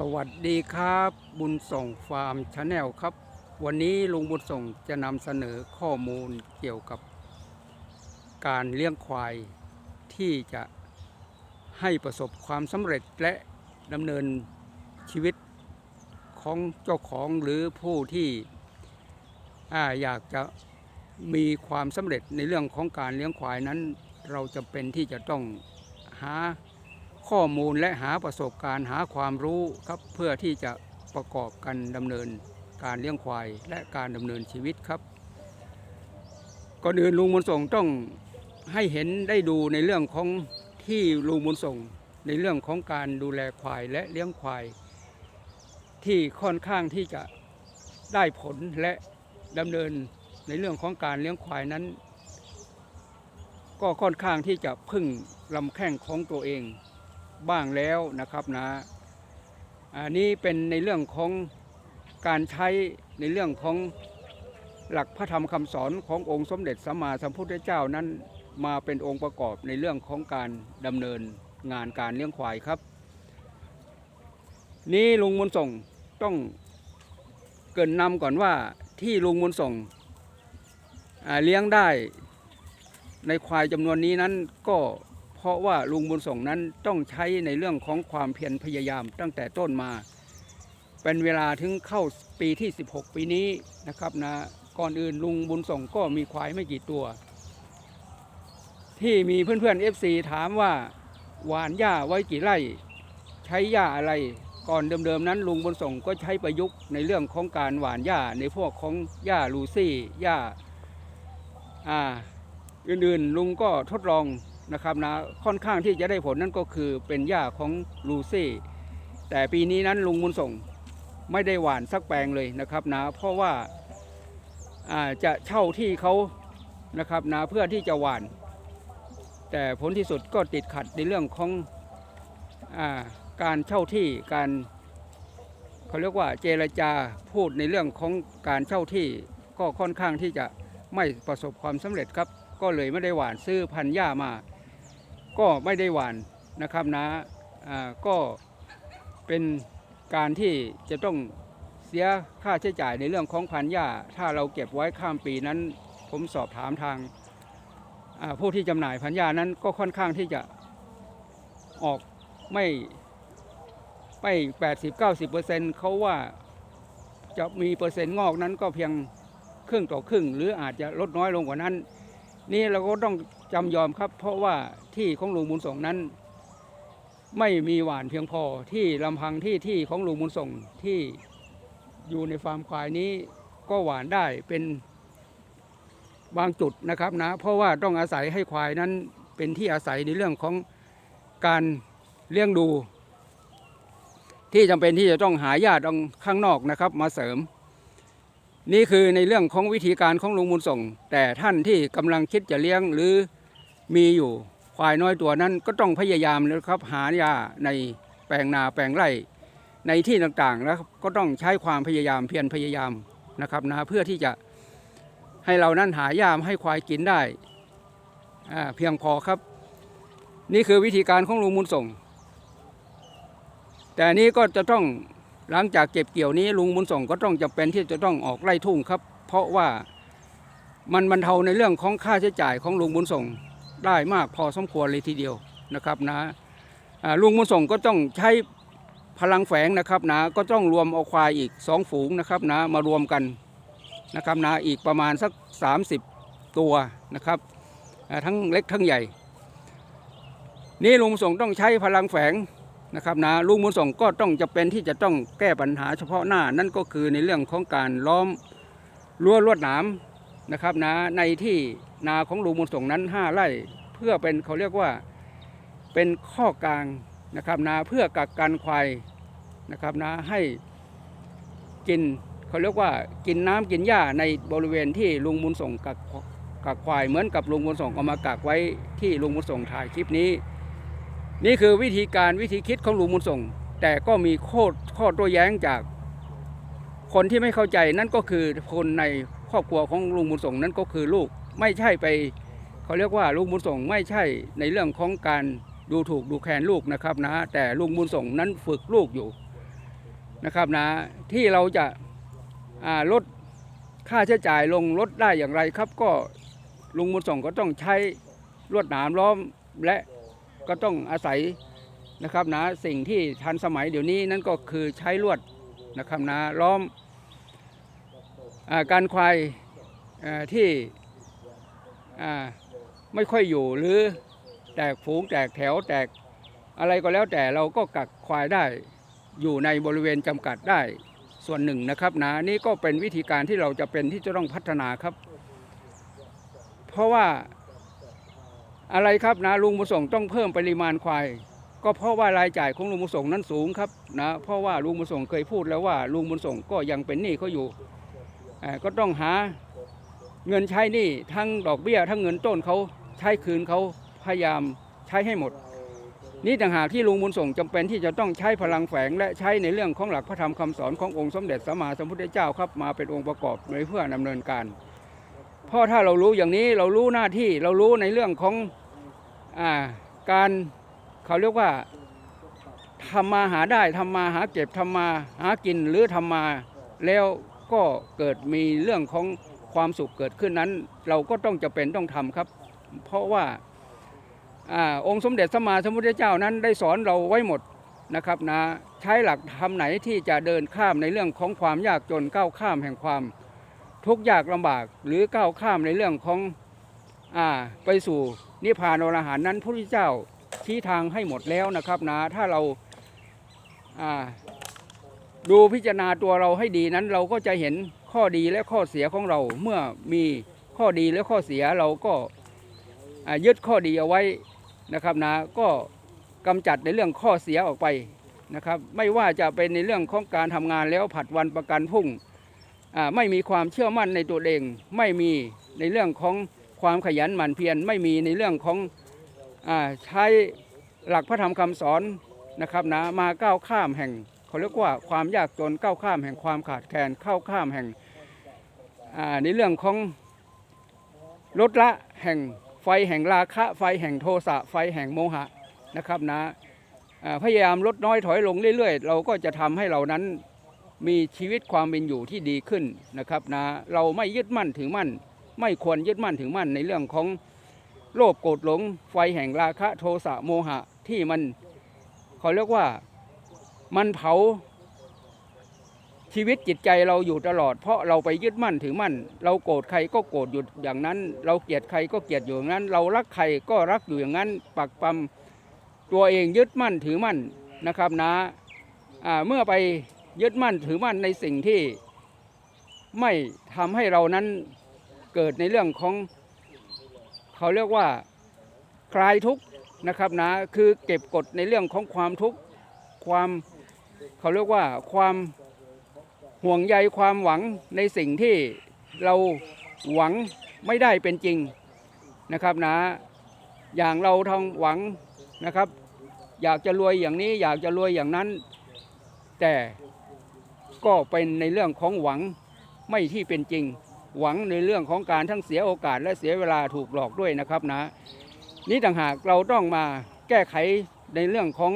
สวัสดีครับ บุญส่งฟาร์มชาแนลครับ วันนี้ลุงบุญส่งจะนำเสนอข้อมูลเกี่ยวกับ การเลี้ยงควายที่จะให้ประสบความสำเร็จและดำเนินชีวิตของเจ้าของหรือผู้ที่อาอยากจะมีความสำเร็จในเรื่องของการเลี้ยงควายนั้น เราจะเป็นที่จะต้องหา ข้อมูลและหาประสบการณ์หาความรู้ครับเพื่อที่จะประกอบกันดำเนินการเลี้ยงควายและการดำเนินชีวิตครับก่อนอื่นลุงบุญส่งต้องให้เห็นได้ดูในเรื่องของที่ลุงบุญส่งในเรื่องของการดูแลควายและเลี้ยงควาย ที่ค่อนข้างที่จะได้ผลและดำเนินในเรื่องของการเลี้ยงควายนั้น ก็ค่อนข้างที่จะพึ่งลำแข้งของตัวเอง บ้างแล้วนะครับนะอันนี้เป็นในเรื่องของการใช้ในเรื่องของหลักพระธรรมคำสอนขององค์สมเด็จสัมมาสัมพุทธเจ้านั้นมาเป็นองค์ประกอบในเรื่องของการดำเนินงานการเลี้ยงควายครับ นี่ลุงมุนส่งต้องเกินนำก่อนว่าที่ลุงมุนส่งเลี้ยงได้ในควายจำนวนนี้นั้นก็ เพราะว่าลุงบุญส่งนั้นต้องใช้ในเรื่องของความเพียรพยายามตั้งแต่ต้นมา เป็นเวลาถึงเข้าปีที่ 16 ปีนี้นะครับนะก่อนอื่นลุงบุญส่งก็มีควายไม่กี่ตัว ที่มีเพื่อนๆ FC ถามว่าหวานหญ้าไว้กี่ไร่ ใช้หญ้าอะไรก่อนเดิมๆนั้นลุงบุญส่งก็ใช้ประยุกต์ในเรื่องของการหวานหญ้าในพวกของหญ้าลูซี่หญ้าอ่าอื่นๆ ลุงก็ทดลอง นะครับนะค่อนข้างที่จะได้ผลนั่นก็คือเป็นหญ้าของลูซี่แต่ปีนี้นั้นลุงมุนส่งไม่ได้หวานสักแปลงเลยนะครับนะเพราะว่าาจะเช่าที่เขานะครับนะเพื่อที่จะหวาน แต่ผลที่สุดก็ติดขัดในเรื่องของอาการเช่าที่การเขาเรียกว่าเจรจาพูดในเรื่องของการเช่าที่ก็ค่อนข้างที่จะไม่ประสบความสำเร็จครับ ก็เลยไม่ได้หวานซื้อพันหญ้ามา ก็ไม่ได้หวานนะครับนะอ่าก็เป็นการที่จะต้องเสียค่าใช้จ่ายในเรื่องของพันหญ้า ถ้าเราเก็บไว้ข้ามปีนั้น ผมสอบถามทางผู้ที่จำหน่ายพันหญ้านั้นก็ค่อนข้างที่จะออกไม่ไม่แปดสิบเก้าสิบเปอร์เซ็นต์เขาว่าจะมีเปอร์เซ็นต์งอกนั้นก็เพียงครึ่งต่อครึ่ง หรืออาจจะลดน้อยลงกว่านั้น นี่เราก็ต้อง จำยอมครับ เพราะว่าที่ของหลุงบุญส่งนั้น ไม่มีหวานเพียงพอที่ลำพังที่ที่ของหลุงบุญส่งที่อยู่ในฟาร์มควายนี้ก็หวานได้เป็นบางจุดนะครับนะเพราะว่าต้องอาศัยให้ควายนั้นเป็นที่อาศัยในเรื่องของการเลี้ยงดู ที่จำเป็นที่จะต้องหาญาติตรงข้างนอกนะครับ มาเสริม นี่คือในเรื่องของวิธีการของลุงบุญส่ง แต่ท่านที่กำลังคิดจะเลี้ยงหรือ มีอยู่ควายน้อยตัวนั้นก็ต้องพยายามนะครับหายาในแปลงนาแปลงไร่ในที่ต่างๆแล้วก็ต้องใช้ความพยายามเพียรพยายามนะครับนะเพื่อที่จะให้เรานั้นหายามให้ควายกินได้เพียงพอครับ นี่คือวิธีการของลุงบุญส่ง แต่นนี้ก็จะต้องหลังจากเก็บเกี่ยวนี้ลุงบุญส่งก็ต้องจำเป็นที่จะต้องออกไล่ทุ่งครับ เพราะว่ามันบรรเทาในเรื่องของค่าใช้จ่ายของลุงบุญส่ง ได้มากพอสมควรเลยทีเดียวนะครับนะอ่าลุงบุญส่งก็ต้องใช้พลังแฝงนะครับนะก็ต้องรวมเอาควายอีกสองฝูงนะครับนะมารวมกันนะครับนะอีกประมาณสัก 30 ตัวนะครับทั้งเล็กทั้งใหญ่ นี่ลุงบุญส่งต้องใช้พลังแฝงนะครับนะลุงบุญส่งก็ต้องจะเป็นที่จะต้องแก้ปัญหาเฉพาะหน้านั่นก็คือในเรื่องของการล้อมรั้วลวดหนามนะครับนะในที่ นาของลุงบุญส่งนั้น 5 ไร่เพื่อเป็นเขาเรียกว่าเป็นข้อกลางนะครับนะเพื่อกักกันควายนะครับนะให้กินเขาเรียกว่ากินน้ำกินหญ้าในบริเวณที่ลุงบุญส่งกักกักควายเหมือนกับลุงบุญส่งเอามากักไว้ที่ลุงบุญส่งถ่ายคลิปนี้ นี่คือวิธีการวิธีคิดของลุงบุญส่ง แต่ก็มีโคตรข้อโต้แย้งจาก คนที่ไม่เข้าใจนั่นก็คือคนในครอบครัวของลุงบุญส่งนั่นก็คือลูก ไม่ใช่ไปเขาเรียกว่าลุงบุญส่งไม่ใช่ในเรื่องของการดูถูกดูแคลนลูกนะครับนะ แต่ลุงบุญส่งนั้นฝึกลูกอยู่นะครับนะ ที่เราจะาลดค่าใช้จ่ายลงลดได้อย่างไรครับ ก็ลุงบุญส่งก็ต้องใช้ลวดหนามล้อมและก็ต้องอาศัยนะครับนะสิ่งที่ทันสมัยเดี๋ยวนี้นั่นก็คือใช้ลวดนะครับนะล้อมอการควายที่ ไม่ค่อยอยู่หรือแตกฝูงแตกแถวแตกอะไรก็แล้วแต่เราก็กักควายได้อยู่ในบริเวณจำกัดได้ส่วนหนึ่งนะครับนะนี่ก็เป็นวิธีการที่เราจะเป็นที่จะต้องพัฒนาครับ เพราะว่าอะไรครับนะลุงบุส่งต้องเพิ่มปริมาณควายก็เพราะว่ารายจ่ายของลุงบุส่งนั้นสูงครับนะเพราะว่าลุงบุส่งเคยพูดแล้วว่าลุงบุส่งก็ยังเป็นหนี้เขาอยู่ก็ต้องหา เงินใช้นี้ทั้งดอกเบี้ยทั้งเงินต้นเขาใช้คืนเขาพยายามใช้ให้หมด นี่ต่างหากที่ลุงบุญส่งจำเป็นที่จะต้องใช้พลังแฝง และใช้ในเรื่องของหลักพระธรรมคำสอนขององค์สมเด็จสัมมาสัมพุทธเจ้าครับมาเป็นองค์ประกอบในเพื่อดำเนินการเพราะถ้าเรารู้อย่างนี้เรารู้หน้าที่เรารู้ในเรื่องของอาการเขาเรียกว่าทำมาหาได้ทำมาหาเก็บทำมาหากินหรือทำมาแล้วก็เกิดมีเรื่องของ ความสุขเกิดขึ้นนั้น เราก็ต้องจะเป็นต้องทำครับ เพราะว่าอาองค์สมเด็จสมมาสมพุทธเจ้านั้นได้สอนเราไว้หมดนะครับนะใช้หลักธรรมไหนที่จะเดินข้ามในเรื่องของความยากจนก้าวข้ามแห่งความ ทุกข์ยากลำบากหรือก้าวข้ามในเรื่องของอไปสู่นิพพานอรหันต์นั้นพระพุทธเจ้าชี้ทางให้หมดแล้วนะครับนะถ้าเราดูพิจารณาตัวเราให้ดีนั้นเราก็จะเห็น ข้อดีและข้อเสียของเราเมื่อมีข้อดีและข้อเสียเราก็ยึดข้อดีเอาไว้นะครับนะก็กำจัดในเรื่องข้อเสียออกไปนะครับไม่ว่าจะเป็นในเรื่องของการทำงานแล้วผัดวันประกันพรุ่งไม่มีความเชื่อมั่นในตัวเอง ไม่มีในเรื่องของความขยันหมั่นเพียรไม่มีในเรื่องของอใช้หลักพระธรรมคำสอนนะครับนะมาก้าวข้ามแห่งเขาเรียกว่าความยากจนก้าวข้ามแห่งความขาดแคลนเข้าข้ามแห่ง ในเรื่องของลดละแห่งไฟแห่งราคะไฟแห่งโทสะไฟแห่งโมหะนะครับนะอ่าพยายามลดน้อยถอยลงเรื่อยๆ เราก็จะทำให้เรานั้นมีชีวิตความเป็นอยู่ที่ดีขึ้นนะครับนะเราไม่ยึดมั่นถือมั่น ไม่ควรยึดมั่นถือมั่นในเรื่องของโลภโกรธหลงไฟแห่งราคะโทสะโมหะที่มันเขาเรียกว่ามันเผา ชีวิตจิตใจเราอยู่ตลอด เพราะเราไปยึดมั่นถือมั่น เราโกรธใครก็โกรธอยู่อย่างนั้น เราเกลียดใครก็เกลียดอยู่อย่างนั้น เรารักใครก็รักอยู่อย่างนั้น ปักปั๊มตัวเองยึดมั่นถือมั่นนะครับนะอ่าเมื่อไปยึดมั่นถือมั่นในสิ่งที่ไม่ทำให้เรานั้นเกิดในเรื่องของ เขาเรียกว่าคลายทุกข์นะครับนะคือเก็บกดในเรื่องของความทุกข์ความเขาเรียกว่าความ ห่วงใยความหวังในสิ่งที่เราหวังไม่ได้เป็นจริงนะครับนะ อย่างเราทองหวังนะครับ อยากจะรวยอย่างนี้อยากจะรวยอย่างนั้น แต่ก็เป็นในเรื่องของหวังไม่ที่เป็นจริง หวังในเรื่องของการทั้งเสียโอกาสและเสียเวลาถูกหลอกด้วยนะครับนะ นี่ต่างหากเราต้องมาแก้ไขในเรื่องของ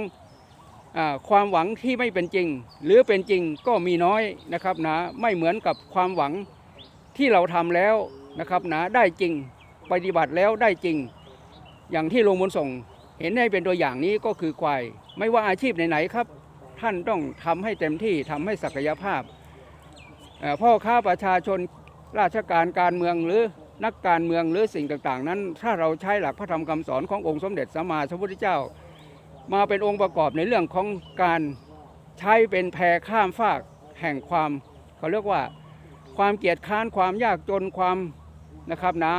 ความหวังที่ไม่เป็นจริง หรือเป็นจริงก็มีน้อยนะครับนะไม่เหมือนกับความหวังที่เราทำแล้วนะครับนะได้จริงปฏิบัติแล้วได้จริง อย่างที่ลุงบุญส่งเห็นให้เป็นตัวอย่างนี้ก็คือควาย ไม่ว่าอาชีพไหนๆครับ ท่านต้องทำให้เต็มที่ทำให้ศักยภาพพ่อค้าประชาชนราชการการเมืองหรือนักการเมืองหรือสิ่งต่างๆ นั้น ถ้าเราใช้หลักพระธรรมคำสอนขององค์สมเด็จสัมมาสัมพุทธเจ้า มาเป็นองค์ประกอบในเรื่องของการใช้เป็นแพรข้ามฟากแห่งความเขาเรียกว่าความเกียจค้านความยากจนความนะครับนะ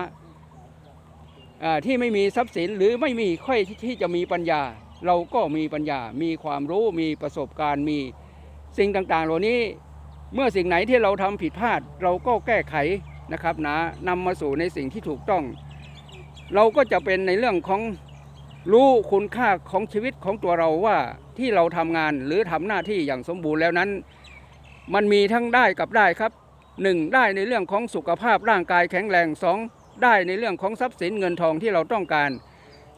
อ่าที่ไม่มีทรัพย์สินหรือไม่มีค่อยที่ที่จะมีปัญญา เราก็มีปัญญา มีความรู้มีประสบการณ์มีสิ่งต่างๆ เหล่านี้เมื่อสิ่งไหนที่เราทำผิดพลาด เราก็แก้ไขนะครับนะนำมาสู่ในสิ่งที่ถูกต้อง เราก็จะเป็นในเรื่องของ รู้คุณค่าของชีวิตของตัวเราว่าที่เราทำงานหรือทำหน้าที่อย่างสมบูรณ์แล้วนั้น มันมีทั้งได้กับได้ครับหนึ่งได้ในเรื่องของสุขภาพร่างกายแข็งแรงสองได้ในเรื่องของทรัพย์สินเงินทองที่เราต้องการ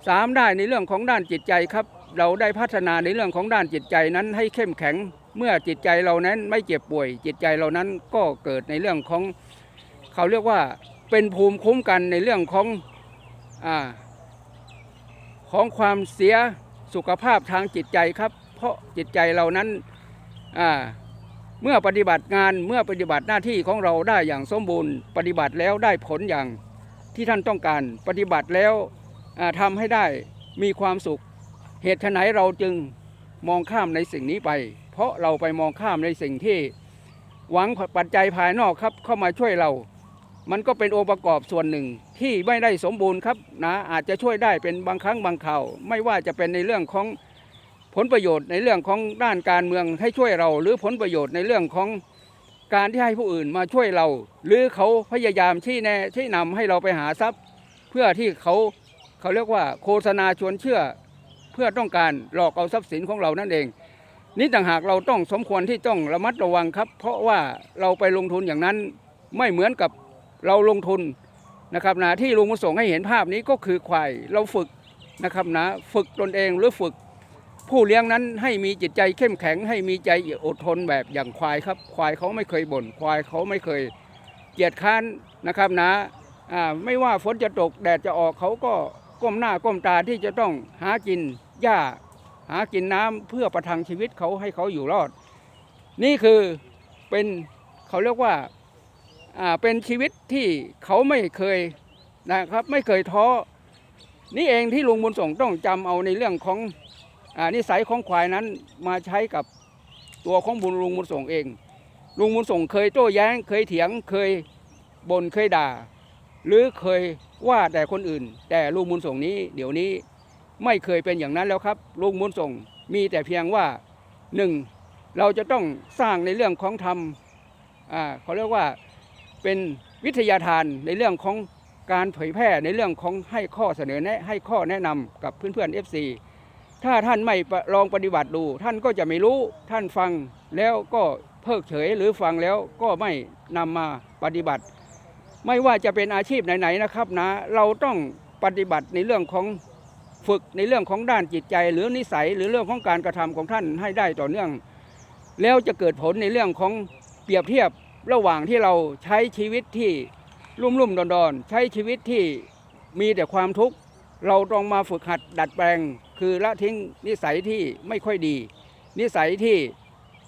สามได้ในเรื่องของด้านจิตใจครับ เราได้พัฒนาในเรื่องของด้านจิตใจนั้นให้เข้มแข็ง เมื่อจิตใจเรานั้นไม่เจ็บป่วย จิตใจเรานั้นก็เกิดในเรื่องของ เขาเรียกว่าเป็นภูมิคุ้มกันในเรื่องของอ่า ของความเสียสุขภาพทางจิตใจครับ เพราะจิตใจเรานั้นเมื่อปฏิบัติงานเมื่อปฏิบัติหน้าที่ของเราได้อย่างสมบูรณ์ ปฏิบัติแล้วได้ผลอย่างที่ท่านต้องการ ปฏิบัติแล้วอ่าทำให้ได้มีความสุข เหตุไฉนเราจึงมองข้ามในสิ่งนี้ไป เพราะเราไปมองข้ามในสิ่งที่หวังปัจจัยภายนอกครับเข้ามาช่วยเรา มันก็เป็นองค์ประกอบส่วนหนึ่งที่ไม่ได้สมบูรณ์ครับนะอาจจะช่วยได้เป็นบางครั้งบางคราวไม่ว่าจะเป็นในเรื่องของผลประโยชน์ในเรื่องของด้านการเมืองให้ช่วยเรา หรือผลประโยชน์ในเรื่องของการที่ให้ผู้อื่นมาช่วยเรา หรือเขาพยายามที่แนะที่นำให้เราไปหาทรัพย์ เพื่อที่เขาเขาเรียกว่าโฆษณาชวนเชื่อ เพื่อต้องการหลอกเอาทรัพย์สินของเรานั่นเอง นี่ต่างหากเราต้องสมควรที่ต้องระมัดระวังครับ เพราะว่าเราไปลงทุนอย่างนั้นไม่เหมือนกับ เราลงทุนนะครับนะที่ลุงมาส่งให้เห็นภาพนี้ก็คือควายเราฝึกนะครับนะฝึกตนเองหรือฝึก ผู้เลี้ยงนั้นให้มีจิตใจเข้มแข็ง ให้มีใจอดทนแบบอย่างควายครับ ควายเขาไม่เคยบ่นควายเขาไม่เคยเกียจค้านนะครับนะอ่าไม่ว่าฝนจะตกแดดจะออกเขาก็ก้มหน้าก้มตาที่จะต้องหากินหญ้าหากินน้ำเพื่อประทังชีวิตเขาให้เขาอยู่รอด นี่คือเป็นเขาเรียกว่า เป็นชีวิตที่เขาไม่เคยนะครับไม่เคยท้อ นี่เองที่ลุงบุญส่งต้องจำเอาในเรื่องของอนิสัยของควายนั้นมาใช้กับตัวของบุญลุงบุญส่งเอง ลุงบุญส่งเคยโต้แย้ง เคยเถียงเคยบ่นเคยด่า หรือเคยว่าแต่คนอื่น แต่ลุงบุญส่งนี้เดี๋ยวนี้ไม่เคยเป็นอย่างนั้นแล้วครับ ลุงบุญส่งมีแต่เพียงว่าหนึ่งเราจะต้องสร้างในเรื่องของธรรมอ่าเขาเรียกว่า เป็นวิทยาทานในเรื่องของการเผยแพร่ในเรื่องของให้ข้อเสนอแนะให้ข้อแนะนำกับเพื่อนๆ FC ถ้าท่านไม่ลองปฏิบัติดู ท่านก็จะไม่รู้ท่านฟังแล้วก็เพิกเฉยหรือฟังแล้วก็ไม่นำมาปฏิบัติ ไม่ว่าจะเป็นอาชีพไหนๆนะครับนะ เราต้องปฏิบัติในเรื่องของฝึกในเรื่องของด้านจิตใจ หรือนิสัยหรือเรื่องของการกระทำของท่านให้ได้ต่อเนื่อง แล้วจะเกิดผลในเรื่องของเปรียบเทียบ ระหว่างที่เราใช้ชีวิตที่รุ่มรุ่มดอนดอนใช้ชีวิตที่มีแต่ความทุกข์เราต้องมาฝึกหัดดัดแปลง คือละทิ้งนิสัยที่ไม่ค่อยดี นิสัยที่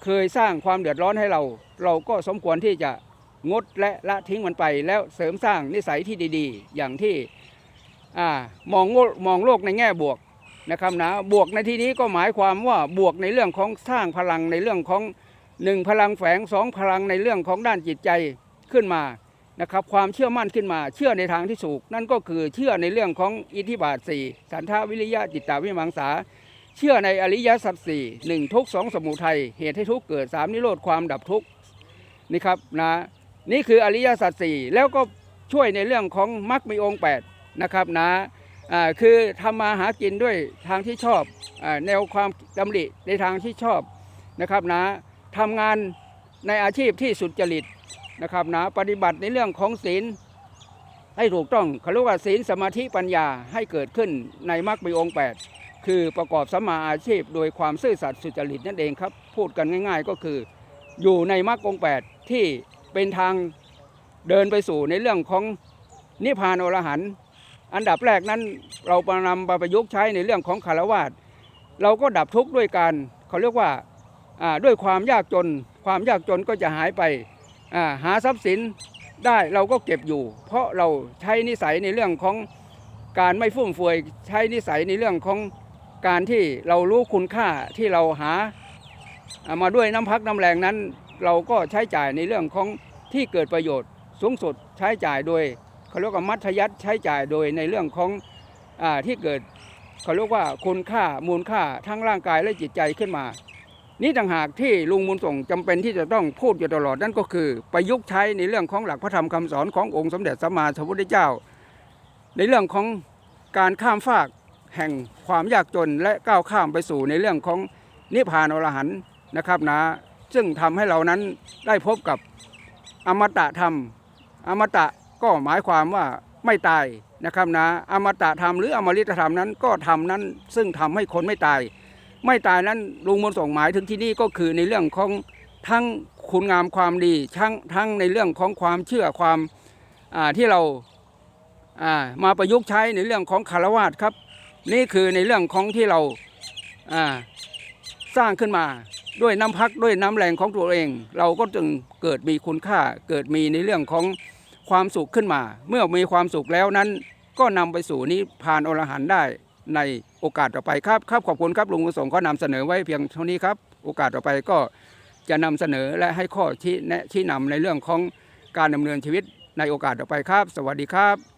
เคยสร้างความเดือดร้อนให้เรา เราก็สมควรที่จะงดและละทิ้งมันไป แล้วเสริมสร้างนิสัยที่ดีๆ อย่างที่อมองมองโลกในแง่บวกนะครับนะบวกในที่นี้ก็หมายความว่าบวกในเรื่องของสร้างพลังในเรื่องของ หนึ่งพลังแฝงสองพลังในเรื่องของด้านจิตใจขึ้นมานะครับความเชื่อมั่นขึ้นมาเชื่อในทางที่สูกนั่นก็คือเชื่อในเรื่องของอิทธิบาทสี่สันทาวิริยะจิตตาวิมังสา เชื่อในอริยสัจสี่หนึ่งทุกสองสมุทัยเหตุให้ทุกเกิดสามนิโรธความดับทุกนี่ครับนะนี่คืออริยสัจสี่แล้วก็ช่วยในเรื่องของมรรคมีองค์แปดนะครับนะคือทำมาหากินด้วยทางที่ชอบอแนวความดำริในทางที่ชอบนะครับนะ ทำงานในอาชีพที่สุจริตนะครับนะปฏิบัติในเรื่องของศีลให้ถูกต้องเขาเรียกว่าศีลสมาธิปัญญาให้เกิดขึ้นในมรรคมีองค์แปดคือประกอบสัมมาอาชีพ โดยความซื่อสัตย์สุจริตนั่นเองครับ พูดกันง่าย ๆ ก็คือ อยู่ในมรรคองค์แปดที่เป็นทางเดินไปสู่ในเรื่องของนิพพานอรหันต์อันดับแรกนั้นเราประนำมาประยุกต์ใช้ในเรื่องของคารวาสเราก็ดับทุกข์ด้วยการเขาเรียกว่า ด้วยความยากจน ความยากจนก็จะหายไปหาทรัพย์สินได้เราก็เก็บอยู่ เพราะเราใช้นิสัยในเรื่องของการไม่ฟุ่มเฟือยใช้นิสัยในเรื่องของการที่เรารู้คุณค่าที่เราหาามาด้วยน้ำพักน้ำแรงนั้น เราก็ใช้จ่ายในเรื่องของที่เกิดประโยชน์สูงสุดใช้จ่ายโดยเขาเรียกว่ามัธยัติใช้จ่ายโดยในเรื่องของอที่เกิดเขาเรียกว่าคุณค่ามูลค่าทั้งร่างกายและจิตใจขึ้นมา นี่ต่างหากที่ลุงบุญส่งจำเป็นที่จะต้องพูดอยู่ตลอดนั่นก็คือ ประยุกต์ใช้ในเรื่องของหลักพระธรรมคำสอนขององค์สมเด็จสัมมาสัมพุทธเจ้า ในเรื่องของการข้ามฟากแห่งความยากจนและก้าวข้ามไปสู่ในเรื่องของนิพพานอรหันต์นะครับนะซึ่งทำให้เรานั้นได้พบกับอมตะธรรม อมตะก็หมายความว่าไม่ตายนะครับนะอมตะธรรมหรืออมฤตธรรมนั้นก็ทำนั้น ซึ่งทำให้คนไม่ตาย ไม่ตายนั้นลุงบุญส่งหมายถึงที่นี่ก็คือในเรื่องของทั้งคุณงามความดีทั้งทั้งในเรื่องของความเชื่อความที่เรามาประยุกต์ใช้ในเรื่องของคารวาสครับ นี่คือในเรื่องของที่เราอ่าสร้างขึ้นมาด้วยน้ำพักด้วยน้ำแรงของตัวเอง เราก็จึงเกิดมีคุณค่าเกิดมีในเรื่องของความสุขขึ้นมา เมื่อมีความสุขแล้วนั้น ก็นำไปสู่นิพพานอรหันต์ได้ ในโอกาสต่อไปครับครับขอบคุณครับลุงประสงค์ก็นำเสนอไว้เพียงเท่านี้ครับ โอกาสต่อไปก็จะนำเสนอและให้ข้อชี้แนะชี้นำในเรื่องของการดำเนินชีวิตในโอกาสต่อไปครับ สวัสดีครับ